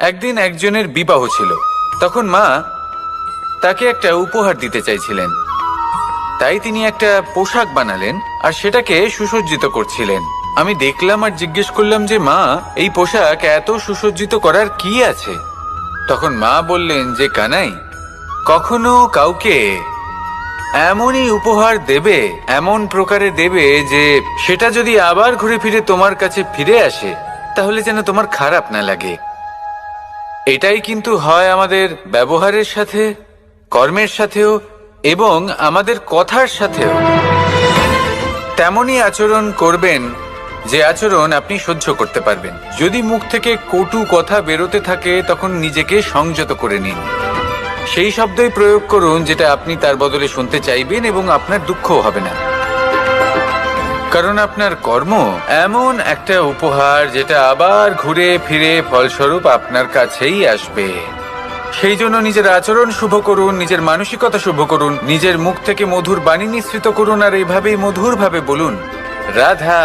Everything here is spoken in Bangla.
একদিন একজনের বিবাহ ছিল। তখন মা তাকে একটা উপহার দিতে চাইছিলেন। তাই তিনি একটা পোশাক বানালেন আর সেটাকে সুসজ্জিত করছিলেন। আমি দেখলাম আর জিজ্ঞেস করলাম যে, মা, এই পোশাক এত সুসজ্জিত করার কি আছে? তখন মা বললেন যে, কানাই, কখনো কাউকে এমনই উপহার দেবে, এমন প্রকারে দেবে যে, সেটা যদি আবার ঘুরে ফিরে তোমার কাছে ফিরে আসে, তাহলে যেন তোমার খারাপ না লাগে। এটাই কিন্তু হয় আমাদের ব্যবহারের সাথে, কর্মের সাথেও, এবং আমাদের কথার সাথেও। তেমনই আচরণ করবেন যে আচরণ আপনি সহ্য করতে পারবেন। যদি মুখ থেকে কটু কথা বেরোতে থাকে, তখন নিজেকে সংযত করে নিন। সেই শব্দই প্রয়োগ করুন, যেটা আপনি তার বদলে শুনতে চাইবেন এবং আপনার দুঃখও হবে না। কারণ আপনার কর্ম এমন একটা উপহার যেটা আবার ঘুরে ফিরে ফলস্বরূপ আপনার কাছেই আসবে। সেই জন্য নিজের আচরণ শুভ করুন, নিজের মানসিকতা শুভ করুন, নিজের মুখ থেকে মধুর বাণী নিঃসৃত করুন, আর এইভাবেই মধুরভাবে বলুন, রাধা